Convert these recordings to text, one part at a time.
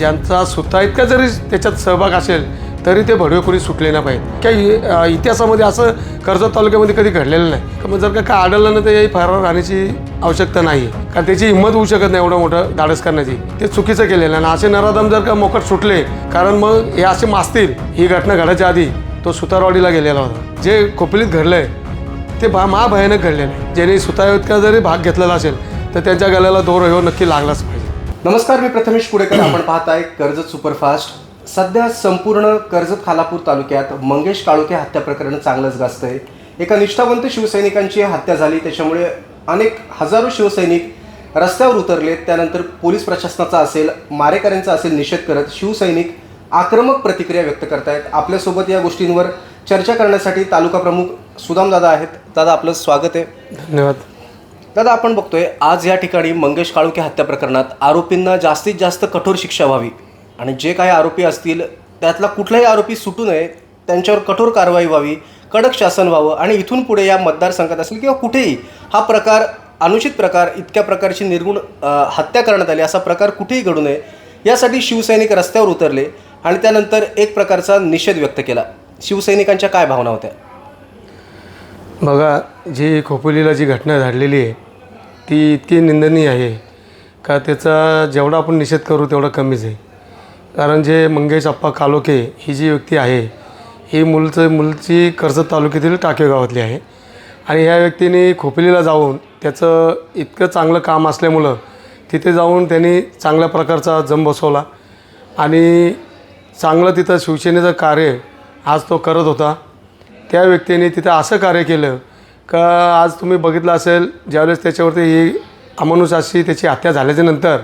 ज्यांचा स्वतः इतका जरी त्याच्यात सहभाग असेल तरी ते भडवे कोणी सुटले नाही पाहिजे काही इतिहासामध्ये असं कर्जत तालुक्यामध्ये कधी घडलेलं नाही. का मग जर का काय आढळलं ना तर फरार राहण्याची आवश्यकता नाही. आहे कारण त्याची हिंमत होऊ शकत नाही एवढं मोठं धाडस करण्याची. ते चुकीचं केलेलं आहे. आणि असे नराधम जर का मोकट सुटले कारण मग हे असे मासतील. ही घटना घडायच्या आधी तो सुतारवाडीला गेलेला होता. जे खोपलीत घडलंय ते भा महाभयानक घडलेलं आहे. ज्याने सुतायुतका जरी भाग घेतलेला असेल तर त्यांच्या गळ्याला दोर हो नक्की लागलाच पाहिजे. नमस्कार मी प्रथमेश पुडेकर. आपण पाहताय कर्जत सुपरफास्ट. सध्या संपूर्ण कर्जत खालापूर तालुक्यात मंगेश काळुके हत्या प्रकरण चांगलंच गाजतंय. एका निष्ठावंत शिवसैनिकांची हत्या झाली त्याच्यामुळे अनेक हजारो शिवसैनिक रस्त्यावर उतरलेत. त्यानंतर पोलीस प्रशासनाचा असेल मारेकऱ्यांचा असेल निषेध करत शिवसैनिक आक्रमक प्रतिक्रिया व्यक्त करतायत. आपल्यासोबत या गोष्टींवर चर्चा करण्यासाठी तालुका प्रमुख सुदामदादा आहेत. दादा आपलं स्वागत आहे. धन्यवाद. दादा आपण बघतोय आज या ठिकाणी मंगेश काळुके हत्या प्रकरणात आरोपींना जास्तीत जास्त कठोर शिक्षा व्हावी. आणि जे काही आरोपी असतील त्यातला कुठलाही आरोपी सुटू नये त्यांच्यावर कठोर कारवाई व्हावी कडक शासन व्हावं आणि इथून पुढे या मतदारसंघात असेल किंवा कुठेही हा प्रकार अनुचित प्रकार इतक्या प्रकारची निर्गुण हत्या करण्यात आली असा प्रकार कुठेही घडू नये यासाठी शिवसैनिक रस्त्यावर उतरले आणि त्यानंतर एक प्रकारचा निषेध व्यक्त केला. शिवसैनिकांच्या काय भावना होत्या? बघा जी खोपोलीला जी घटना घडलेली आहे ती इतकी निंदनीय आहे का त्याचा जेवढा आपण निषेध करू तेवढा कमीच आहे. कारण जे मंगेश अप्पा कालोके ही जी व्यक्ती आहे ही मुलचं मुलची कर्जत तालुक्यातील टाके गावातली आहे. आणि ह्या व्यक्तीने खोपलीला जाऊन त्याचं इतकं चांगलं काम असल्यामुळं तिथे जाऊन त्यांनी चांगल्या प्रकारचा जम बसवला. आणि चांगलं तिथं शिवसेनेचं कार्य आज तो करत होता. त्या व्यक्तीने तिथं असं कार्य केलं का आज तुम्ही बघितलं असेल ज्यावेळेस त्याच्यावरती ही अमानुषाशी त्याची हत्या झाल्याच्यानंतर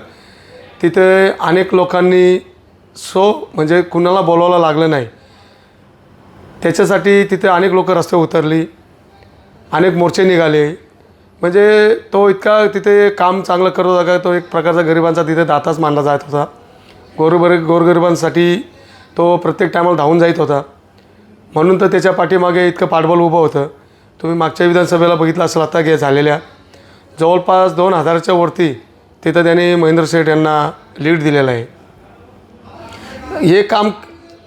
तिथे अनेक लोकांनी सो म्हणजे कुणाला बोलावलं लागलं नाही. त्याच्यासाठी तिथे अनेक लोक रस्ते उतरली अनेक मोर्चे निघाले. म्हणजे तो इतका तिथे काम चांगलं करत होता का तो एक प्रकारचा गरिबांचा तिथे दाताच मानला जात होता. गोरबर गोरगरिबांसाठी तो प्रत्येक टायमाला धावून जात होता. म्हणून तर त्याच्या पाठीमागे इतकं पाठबळ उभं होतं. तुम्ही मागच्या विधानसभेला बघितलं असेल आता गे झालेल्या. जवळपास दोन हजाराच्या वरती तिथं त्याने महेंद्र शेठ यांना लीड दिलेलं आहे. हे काम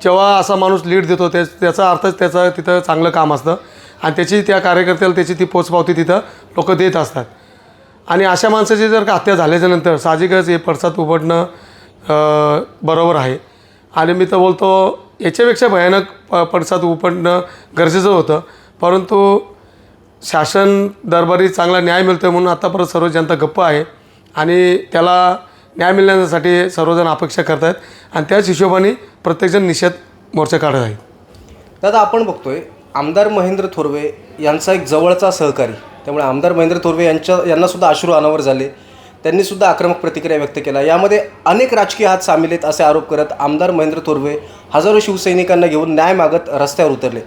जेव्हा असा माणूस लीड देतो त्या त्याचा अर्थच त्याचं तिथं चांगलं काम असतं. आणि त्याची त्या कार्यकर्त्याला त्याची ती पोचपावती तिथं लोक देत असतात. आणि अशा माणसाची जर का हत्या झाल्याच्यानंतर साहजिकच हे पडसाद उघडणं बरोबर आहे. आणि मी तर बोलतो याच्यापेक्षा भयानक प पडसाद उपडणं गरजेचं होतं. परंतु शासन दरबारी चांगला न्याय मिळतो आहे म्हणून आतापर्यंत सर्व जनता गप्प आहे. आणि त्याला न्याय मिळण्यासाठी सर्वजण अपेक्षा करत आहेत आणि त्याच हिशोबाने प्रत्येकजण निषेध मोर्चा काढत आहेत दादा आपण बघतोय आमदार महेंद्र थोरवे यांचा एक जवळचा सहकारी. त्यामुळे आमदार महेंद्र थोरवे यांच्या यांनासुद्धा अश्रू अनावर झाले. त्यांनीसुद्धा आक्रमक प्रतिक्रिया व्यक्त केला यामध्ये अनेक राजकीय हात सामील आहेत असे आरोप करत आमदार महेंद्र थोरवे हजारो शिवसैनिकांना घेऊन न्याय मागत रस्त्यावर उतरले.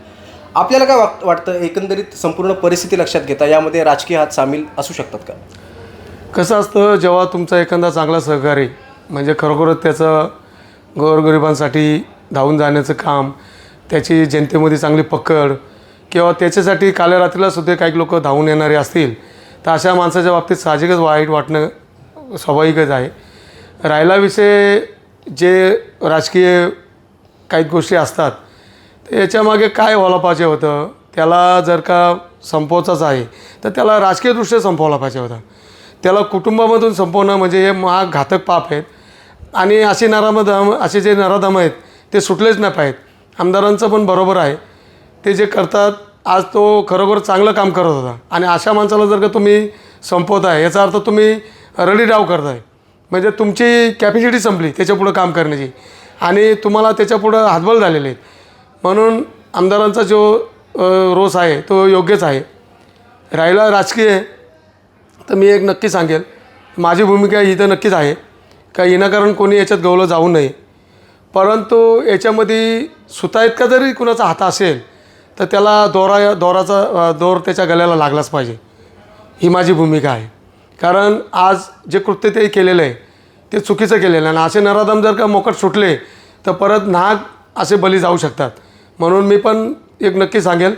आपल्याला काय वाट वाटतं? एकंदरीत संपूर्ण परिस्थिती लक्षात घेता यामध्ये राजकीय हात सामील असू शकतात का? कसं असतं जेव्हा तुमचा एखादा चांगला सहकारी म्हणजे खरोखरच त्याचं गोरगरिबांसाठी धावून जाण्याचं काम त्याची जनतेमध्ये चांगली पकड किंवा त्याच्यासाठी काल्या रात्रीला सुद्धा काही लोक धावून येणारे असतील तर अशा माणसाच्या बाबतीत साहजिकच वाईट वाटणं स्वाभाविकच आहे. राहिला विषय जे राजकीय काही गोष्टी असतात तर याच्यामागे काय व्हायला पाहिजे होतं? त्याला जर का संपवायचाच आहे तर त्याला राजकीयदृष्ट्या संपवला पाहिजे होता. त्याला कुटुंबामधून संपवणं म्हणजे हे महाघातक पाप आहेत. आणि असे नरामधम असे जे नराधम आहेत ते सुटलेच नाही पाहिजेत. आमदारांचं पण बरोबर आहे. ते जे करतात आज तो खरोखर चांगलं काम करत होता. आणि अशा माणसाला जर का तुम्ही संपवताय याचा अर्थ तुम्ही रडी डाव करताय. म्हणजे तुमची कॅपॅसिटी संपली त्याच्यापुढं काम करण्याची. आणि तुम्हाला त्याच्यापुढं हातबल झालेले आहेत. म्हणून आमदारांचा जो रोष आहे तो योग्यच आहे. राहिला राजकीय तर मी एक नक्की सांगेल माझी भूमिका ही तर नक्कीच आहे. का विनाकारण कोणी याच्यात गवलं जाऊ नये. परंतु याच्यामध्ये सुता इतका जरी कुणाचा हात असेल तर त्याला दोरा दोराचा दोर त्याच्या गळ्याला लागलाच पाहिजे. ही माझी भूमिका आहे. कारण आज जे कृत्य ते केलेलं आहे ते चुकीचं केलेलं आहे. आणि असे नराधम जर का मोकट सुटले तर परत नाग असे बली जाऊ शकतात. म्हणून मी पण एक नक्की सांगेल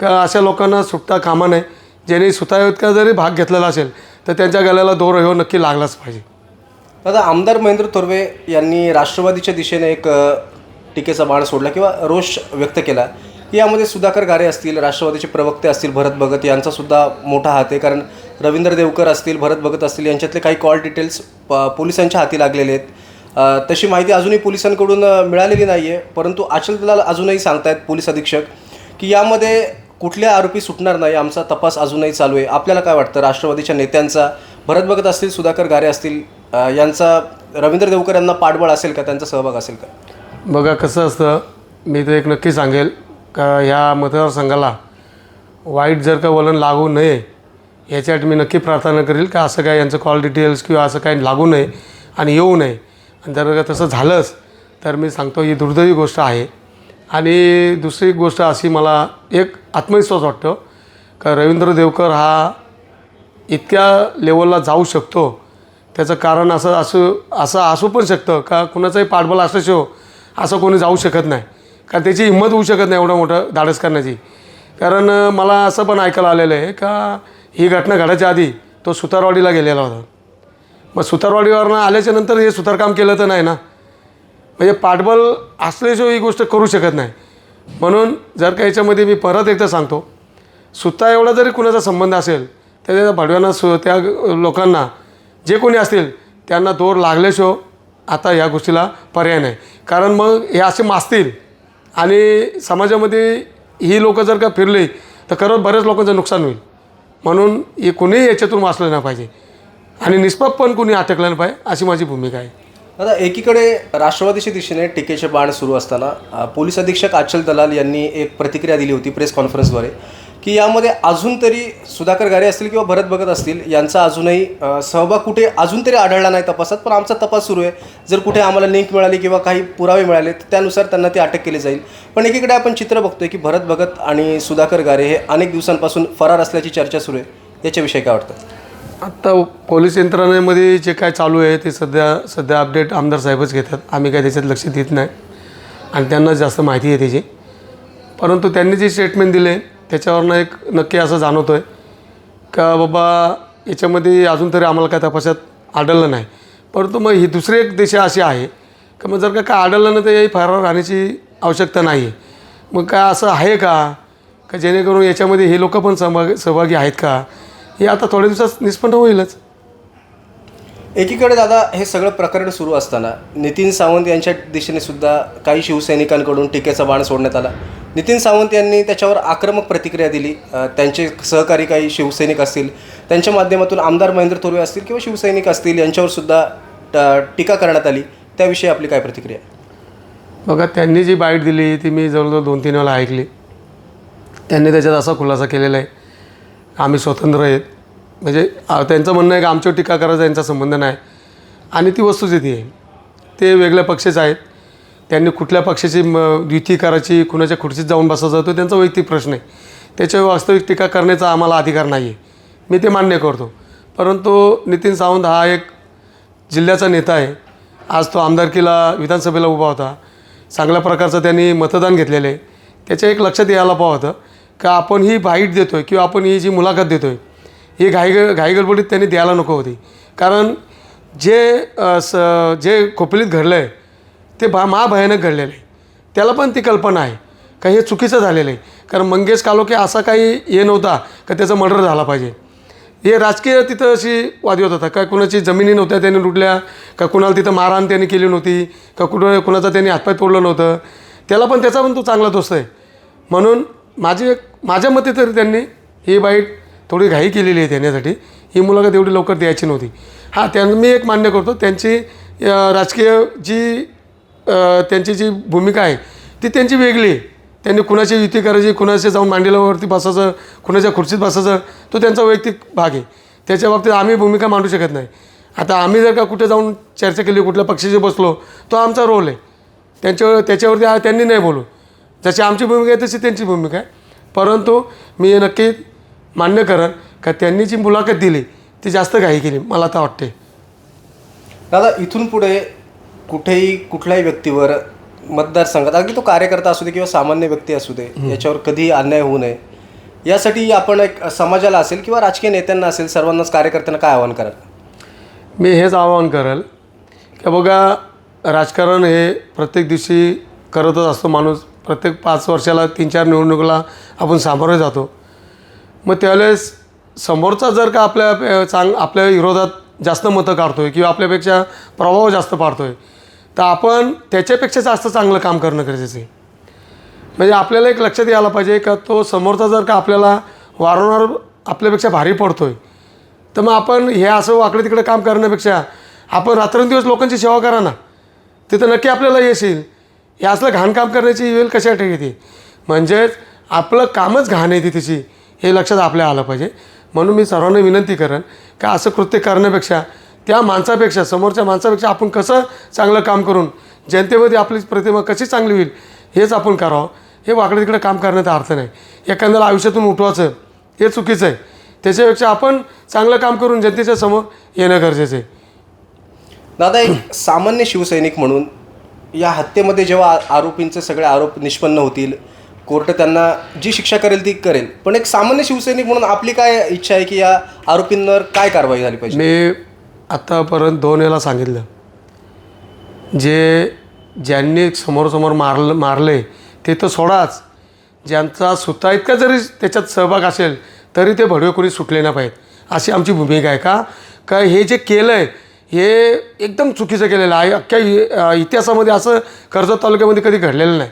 का अशा लोकांना सुटता कामा नाही ज्यांनी सुतायुतका जरी भाग घेतलेला असेल तर त्यांच्या गळ्याला दोर हो नक्की लागलाच पाहिजे. दादा आमदार महेंद्र थोरवे यांनी राष्ट्रवादीच्या दिशेने एक टीकेचा बाण सोडला किंवा रोष व्यक्त केला. की यामध्ये सुधाकर गारे असतील राष्ट्रवादीचे प्रवक्ते असतील भरत भगत यांचासुद्धा मोठा हात आहे. कारण रवींद्र देवकर असतील भरत भगत असतील यांच्यातले काही कॉल डिटेल्स प- पोलिसांच्या हाती लागलेले आहेत. तशी माहिती अजूनही पोलिसांकडून मिळालेली नाही आहे परंतु आचल दलाल अजूनही सांगतायत पोलीस अधीक्षक की यामध्ये कुठल्या आरोपी सुटणार नाही आमचा तपास अजूनही चालू आहे. आपल्याला काय वाटतं? राष्ट्रवादीच्या नेत्यांचा भरत भगत असतील सुधाकर गारे असतील यांचा रवींद्र देवकर यांना पाठबळ असेल का? त्यांचा सहभाग असेल का? बघा कसं असतं मी तर एक नक्की सांगेल का ह्या मतदारसंघाला वाईट जर का वलन लागू नये याच्यासाठी मी नक्की प्रार्थना करेल का असं काय यांचं कॉल डिटेल्स किंवा असं काही लागू नये आणि येऊ नये जर तसं झालंच तर मी सांगतो ही दुर्दैवी गोष्ट आहे. आणि दुसरी गोष्ट अशी मला एक आत्मविश्वास वाटतो का रवींद्र देवकर हा इतक्या लेवलला जाऊ शकतो. त्याचं कारण असं असू असं असू पण शकतं का कुणाचंही पाठबळ शो असं कोणी जाऊ शकत नाही. कारण त्याची हिंमत होऊ शकत नाही एवढं मोठं धाडस करण्याची. कारण मला असं पण ऐकायला आलेलं आहे का ही घटना घडायच्या आधी तो सुतारवाडीला गेलेला होता. मग सुतारवाडीवरनं आल्याच्यानंतर हे सुतारकाम केलं तर नाही ना? म्हणजे पाठबल असल्याशिवाय ही गोष्ट करू शकत नाही. म्हणून जर का याच्यामध्ये मी परत एकदा सांगतो सुद्धा एवढा जरी कुणाचा संबंध असेल तर त्या भडव्यांना सु त्या लोकांना जे कोणी असतील त्यांना दोर लागल्याशिवाय आता या गोष्टीला पर्याय नाही. कारण मग हे असे मासतील आणि समाजामध्ये ही लोकं जर का फिरली तर खरंच बऱ्याच लोकांचं नुकसान होईल. म्हणून हे कुणीही याच्यातून वाचलं नाही पाहिजे. आणि निष्पाप पण कुणी अटकलं नाही पाहिजे अशी माझी भूमिका आहे. आता एकीकडे राष्ट्रवादीच्या दिशेने टीकेचे बाण सुरू असताना अ, पोलीस अधीक्षक आचल दलाल यांनी एक प्रतिक्रिया दिली होती प्रेस कॉन्फरन्सद्वारे की यामध्ये अजून तरी सुधाकर गारे असतील किंवा भरत भगत असतील यांचा अजूनही अ, सहभाग कुठे अजून तरी आढळला नाही तपासात पण आमचा तपास सुरू आहे. जर कुठे आम्हाला लिंक मिळाली किंवा काही पुरावे मिळाले तर त्यानुसार त्यांना ती अटक केली जाईल. पण एकीकडे आपण चित्र बघतोय की भरत भगत आणि सुधाकर गारे हे अनेक दिवसांपासून फरार असल्याची चर्चा सुरू आहे. याच्याविषयी काय वाटतं? आत्ता पोलीस यंत्रणेमध्ये जे काय चालू आहे ते सध्या सध्या अपडेट आमदार साहेबच घेतात. आम्ही काय त्याच्यात लक्ष देत नाही. आणि त्यांना जास्त माहिती आहे त्याची. परंतु त्यांनी जे स्टेटमेंट दिले त्याच्यावरनं एक नक्की असं जाणवतो आहे का बाबा याच्यामध्ये अजून तरी आम्हाला काय तपासात आढळलं नाही. परंतु मग ही दुसरी एक दिशा अशी आहे का मग जर का काय आढळलं नाही तर याही फरार राहण्याची आवश्यकता नाही आहे मग काय असं आहे का? का जेणेकरून याच्यामध्ये हे लोक पण सहभाग सहभागी आहेत का? हे आता थोड्या दिवसात निष्पन्न होईलच. एकीकडे दादा हे सगळं प्रकरण सुरू असताना नितीन सावंत यांच्या दिशेने सुद्धा काही शिवसैनिकांकडून टीकेचा बाण सोडण्यात आला. नितीन सावंत यांनी त्याच्यावर आक्रमक प्रतिक्रिया दिली. त्यांचे सहकारी काही शिवसैनिक असतील त्यांच्या माध्यमातून आमदार महेंद्र थोरवे असतील किंवा शिवसैनिक असतील यांच्यावर सुद्धा ट- टीका करण्यात आली. त्याविषयी आपली काय प्रतिक्रिया बघा त्यांनी जी बाईट दिली ती मी जवळजवळ दोन तीन वेळा ऐकली. त्यांनी त्याच्यात असा खुलासा केलेला आहे. आम्ही स्वतंत्र आहेत. म्हणजे त्यांचं म्हणणं आहे की आमच्यावर टीका करायचा यांचा संबंध नाही. आणि ती वस्तुस्थिती आहे ते. वेगळ्या पक्षाचे आहेत. त्यांनी कुठल्या पक्षाची म युती करायची कुणाच्या खुर्चीत जाऊन बसायचा तो त्यांचा वैयक्तिक प्रश्न आहे. त्याच्यावर वास्तविक टीका करण्याचा आम्हाला अधिकार नाही आहे मी ते मान्य करतो. परंतु नितीन सावंत हा एक जिल्ह्याचा नेता आहे. आज तो आमदारकीला विधानसभेला उभा होता. चांगल्या प्रकारचं त्यांनी मतदान घेतलेलं आहे. त्याच्या एक लक्षात यायला पाहं होतं का आपण ही बाईट देतो आहे किंवा आपण ही जी मुलाखत देतो आहे ही घाई घाईगडबडीत त्यांनी द्यायला नको होती. कारण जे स जे खोपलीत घडलं आहे ते भा महाभयानक घडलेलं आहे. त्याला पण ती कल्पना आहे. का हे चुकीचं झालेलं आहे. कारण मंगेश कालोखे असा काही हे नव्हता का त्याचा मर्डर झाला पाहिजे. हे राजकीय तिथं अशी वादी होत होता. का कुणाची जमिनी नव्हत्या त्यांनी लुटल्या का कुणाला तिथं मारहाण त्यांनी केली नव्हती का कुठं कुणाचा त्यांनी हातपाय तोडलं नव्हतं. त्याला पण त्याचा पण तो चांगला दोस्त आहे. म्हणून माझी एक माझ्या मते तरी त्यांनी ही बाईट थोडी घाई केलेली आहे देण्यासाठी. ही मुलाखत एवढी लवकर द्यायची नव्हती. हां त्यां मी एक मान्य करतो त्यांची राजकीय जी त्यांची जी भूमिका आहे ती त्यांची वेगळी आहे. त्यांनी कुणाची युती करायची कुणाच्या जाऊन मांडीलावरती बसायचं कुणाच्या खुर्चीत बसायचं तो त्यांचा वैयक्तिक भाग आहे. त्याच्या बाबतीत आम्ही भूमिका मांडू शकत नाही. आता आम्ही जर का कुठे जाऊन चर्चा केली कुठल्या पक्षाशी बसलो तो आमचा रोल आहे. त्यांच्यावर त्याच्यावरती त्यांनी नाही बोलू. जशी आमची भूमिका आहे तशी त्यांची भूमिका आहे. परंतु मी हे नक्की मान्य करेन का त्यांनी जी मुलाखत दिली ती जास्त घाई केली मला तर वाटते दादा इथून पुढे कुठेही कुठल्याही व्यक्तीवर मतदारसंघात अगदी तो कार्यकर्ता असू दे किंवा सामान्य व्यक्ती असू दे याच्यावर कधीही अन्याय होऊ नये. यासाठी आपण एक समाजाला असेल किंवा राजकीय नेत्यांना असेल सर्वांनाच कार्यकर्त्यांना काय आवाहन कराल? मी हेच आवाहन करेल की बघा राजकारण हे प्रत्येक दिवशी करतच असतो माणूस. प्रत्येक पाच वर्षाला तीन चार निवडणुकीला आपण सामोरे जातो. मग त्यावेळेस समोरचा जर का आपल्या चांग आपल्या विरोधात जास्त मतं काढतो आहे किंवा आपल्यापेक्षा प्रभाव जास्त पाडतो आहे तर आपण त्याच्यापेक्षा जास्त चांगलं काम करणं गरजेचं आहे. म्हणजे आपल्याला एक लक्षात यायला पाहिजे का तो समोरचा जर का आपल्याला वारंवार आपल्यापेक्षा भारी पडतो आहे तर मग आपण हे असं वाकडे तिकडे काम करण्यापेक्षा आपण रात्रंदिवस लोकांची सेवा करा ना. तिथं नक्की आपल्याला यश येईल. हे असलं घाणकाम करण्याची वेळ कशासाठी येते? म्हणजेच आपलं कामच घाण येते तिची. हे लक्षात आपल्या आलं पाहिजे. म्हणून मी सर्वांना विनंती करेन का असं कृत्य करण्यापेक्षा त्या माणसापेक्षा समोरच्या माणसापेक्षा आपण कसं चांगलं काम करून जनतेमध्ये आपली प्रतिमा कशी चांगली होईल हेच आपण करावं. हे वाकडे तिकडे काम करण्याचा अर्थ नाही. एखाद्याला आयुष्यातून उठवायचं हे चुकीचं आहे. त्याच्यापेक्षा आपण चांगलं काम करून जनतेच्या समोर येणं गरजेचं आहे. दादा एक सामान्य शिवसैनिक म्हणून या हत्येमध्ये जेव्हा आरोपींचे सगळे आरोप निष्पन्न होतील कोर्ट त्यांना जी शिक्षा करेल ती करेल. पण एक सामान्य शिवसैनिक म्हणून आपली काय इच्छा आहे की या आरोपींवर काय कारवाई झाली पाहिजे? मी आत्तापर्यंत दोन याला सांगितलं. जे ज्यांनी समोरसमोर मारलं मारले ते तर सोडाच. ज्यांचा सुद्धा इतका जरी त्याच्यात सहभाग असेल तरी ते भडवेखोरी सुटले नाही पाहिजेत अशी आमची भूमिका आहे का? का हे जे केलं आहे हे एकदम चुकीचं केलेलं आहे. अख्ख्या इतिहासामध्ये असं कर्जत तालुक्यामध्ये कधी घडलेलं नाही.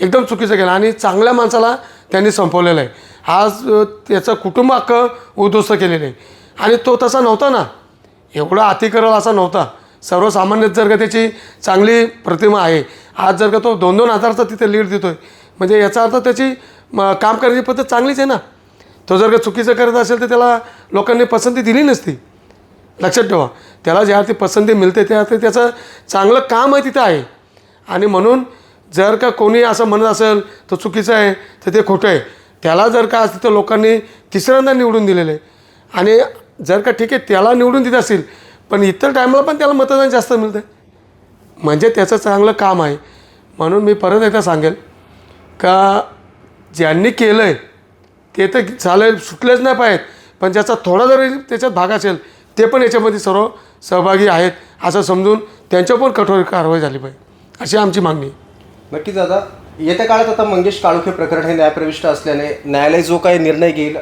एकदम चुकीचं केलं आणि चांगल्या माणसाला त्यांनी संपवलेलं आहे. आज त्याचं कुटुंब अख्खं उद्ध्वस्त केलेलं आहे. आणि तो तसा नव्हता ना. एवढा अतिकरल असा नव्हता. सर्वसामान्य जर का त्याची चांगली प्रतिमा आहे. आज जर का तो दोन दोन हजारचा तिथे लीड देतो आहे म्हणजे याचा अर्थ त्याची म, काम करण्याची पद्धत चांगलीच आहे ना. तो जर का चुकीचं करत असेल तर त्याला लोकांनी पसंती दिली नसती. लक्षात ठेवा. त्याला ज्या अर्थी पसंती मिळते त्या अर्थी त्याचं चांगलं काम आहे तिथं आहे. आणि म्हणून जर का कोणी असं म्हणत असेल तर चुकीचं आहे तर ते खोटं आहे. त्याला जर का असं तिथं लोकांनी तिसऱ्यांदा निवडून दिलेलं आहे. आणि जर का ठीक आहे त्याला निवडून देत असेल पण इतर टायमाला पण त्याला मतदान जास्त मिळतं म्हणजे त्याचं चांगलं काम आहे. म्हणून मी परत एकदा सांगेल का ज्यांनी केलं आहे ते तर झालं सुटलेच नाही पाहिजेत. पण ज्याचा थोडा जरी त्याच्यात भाग असेल ते पण याच्यामध्ये सर्व सहभागी आहेत असं समजून त्यांच्यावर पण कठोर कारवाई झाली पाहिजे. अशी आमची मागणी नक्कीच दादा येत्या काळात आता मंगेश काळुखे प्रकरण हे न्यायप्रविष्ट असल्याने न्यायालय जो काही निर्णय घेईल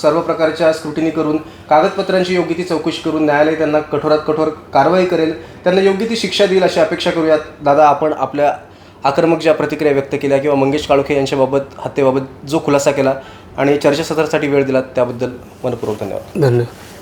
सर्व प्रकारच्या स्क्रुटिनी करून कागदपत्रांची योग्य ती चौकशी करून न्यायालय त्यांना कठोरात कठोर कारवाई करेल त्यांना योग्य ती शिक्षा देईल अशी अपेक्षा करूयात. दादा आपण आपल्या आक्रमक ज्या प्रतिक्रिया व्यक्त केल्या किंवा मंगेश काळुखे यांच्याबाबत हत्येबाबत जो खुलासा केला आणि चर्चासत्रासाठी वेळ दिला त्याबद्दल मनपूर्वक धन्यवाद. धन्यवाद.